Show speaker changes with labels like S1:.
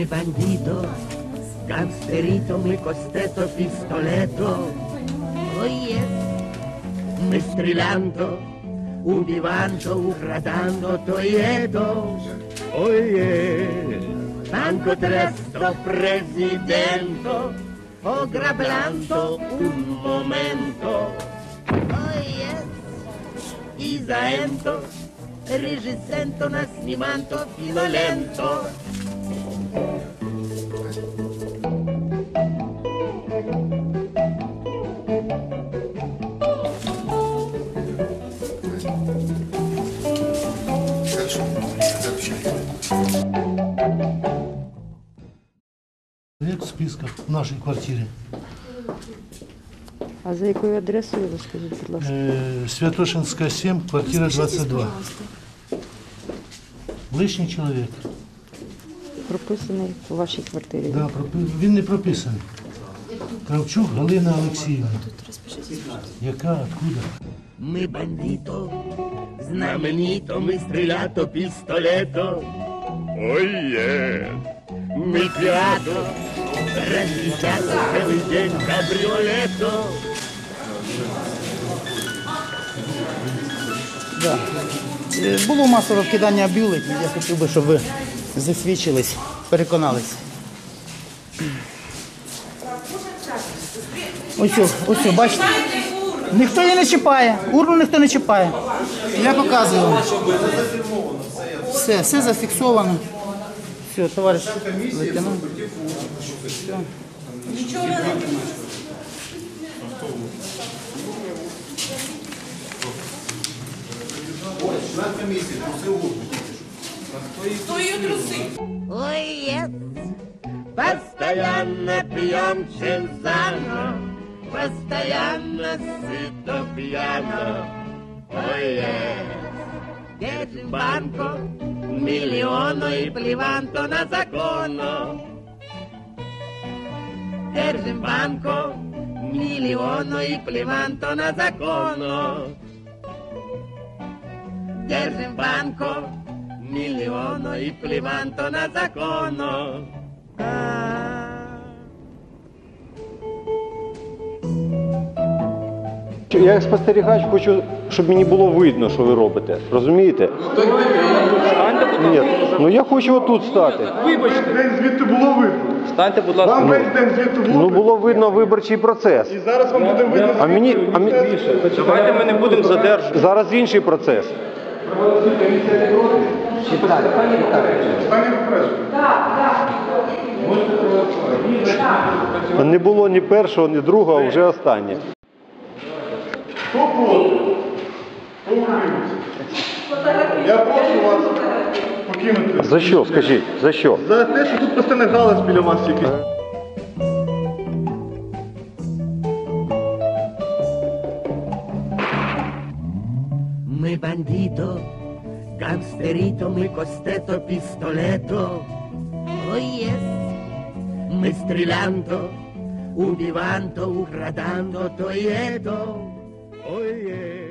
S1: come bandito, gangsterito mi costetto pistoletto, oh yes, me strilando, un divanto, un radando, toieto, oh yes, manco tresto presidente, o grablando un momento, oh yes, isaento, regissento, nascimento, violento, filolento.
S2: Як в списках в нашій квартирі.
S3: А за якою адресою ви скажіть, будь ласка?
S2: Е, Святошинська 7, квартира 22. Лишній чоловік.
S3: Прописаний у вашій квартирі.
S2: Да, пропи- Він не прописаний. Кравчук Галина Олексіївна. Яка, откуда?
S1: Ми бандито, знаменито, ми стрілято, пістолето. Ой, є. Ми піато, розлічато, цілий день кабріолето.
S4: Да. Е, Було масове вкидання бюлетнів. Я хотів би, щоб ви засвідчились, переконались. Ось, ось, бачите? Ніхто її не чіпає, урну ніхто не чіпає. Я показую вам. Все, все зафіксовано. Все, товариш лейтенант. Все.
S1: Ой, yes. Постоянно пьем чинзано, постоянно сыто пьяно. Ой, yes. Держим банку, миллиону и плеванто на закону. Держим банку, миллиону и плеванто на закону. Держим банку, мільйону і пліванто на закону.
S5: Я як спостерігач хочу, щоб мені було видно, що ви робите. Розумієте? Ні, ну я хочу отут стати.
S6: День звідти було видно.
S7: Станьте, будь ласка.
S6: Вам весь день звідти було
S5: Ну
S6: видно.
S5: було видно виборчий процес.
S6: І зараз вам буде видно
S5: А мені, а мені
S7: Давайте ми не будемо задержувати.
S5: зараз інший процес.
S6: Останнє попередження.
S5: Не було ні першого, ні другого, а вже останнє.
S6: Хто проти? Хто утримався? Я прошу вас покинути.
S5: За що, скажіть? За що?
S6: За те, що тут просто не галас біля вас якийсь.
S1: Ми бандито, Gangsterito, muy costeto, pistoletto. Oh yes, me strilando, udivando, urradando, toieto. Oh yeah.